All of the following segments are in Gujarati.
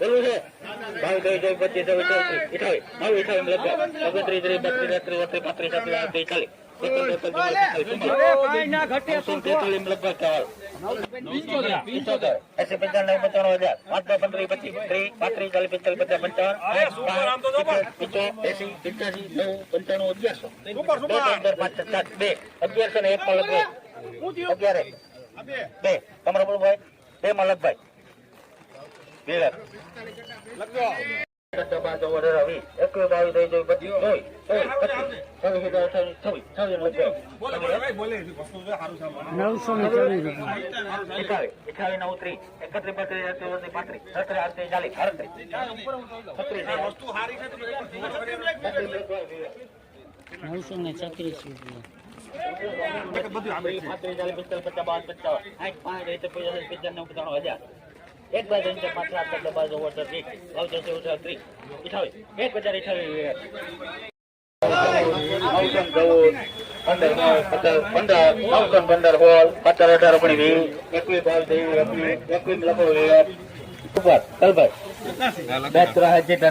બોલવું છે? ભાવ દઈ દઈ પચીસ છવ્વીસ નવ અઠાવીસ લગભગ ઓગણત્રીસ ત્રીસ બત્રીસ તેત્રીસ બત્રીસ પાંત્રીસ છત્રીસ આડત્રીસ ચાલીસ ત્રીસ અગિયારસો. ને એક અગિયારે. બે. તમારો બોલો ભાઈ. બે માં લગભાઈ બે લાખ. દસ ચૌદ અઢાર વીસ એકવીસ બાવીસ ત્રેવીસ ચોવીસ પચીસ ચોવીસ ચોવીસ પચીસ છવ્વીસ અઠાવીસ છવ્વીસ છવ્વીસ લગભગ નવસો ને ચોવીસ રૂપિયા. એકાવીસ એકાવીસ નવ ત્રીસ એકત્રીસ બત્રીસ એકત્રીસ પાંત્રીસ છત્રીસ આડત્રીસ ચાલીસ આડત્રીસ નવસો ને છત્રીસ રૂપિયા. એક બાજુ ચાર પાંચ સાત આઠ બાજુ વોટર વીસ બાવીસ ચોવીસ ચોવીસ ત્રીસ અઠાવીસ એક હજાર અઠાવીસ પંદર પંદર હોલ પચાસ અઢાર ઓગણીસ વીસ એકવીસ બાવીસ એકવીસ લખો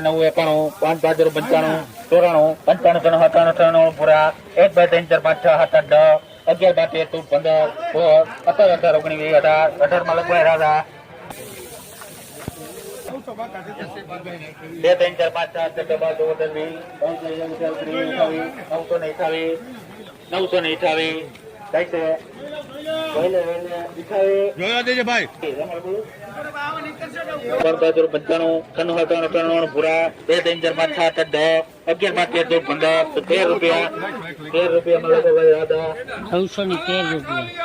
નવ એકાણું પાંચ પાંચ પંચાણું ચોરાણું પંચાણું ત્રણ સત્તાણું ત્રણ પૂરા એક બે ત્રણ ચાર પાંચ છ સાત આઠ અગિયાર બાર તેર ચૌદ પંદર સોળ સત્તર ઓગણીસ વીસ અઢાર અઢારમાં લગભગ રાધા બે ત્રણ ચાર પાંચ સાત આઠ બાર ચૌદ ચોવીસ નવસો ને અઠાવી નવસો ને થાય છે જોયા દેજે ભાઈ. પંચાણું છન્નું સત્તાણું પૂરા બે ત્રણ પાંચ સાત દસ અગિયાર પાંચ તેર પંદર તેર રૂપિયા. તેર રૂપિયા નવસો ને તેર રૂપિયા.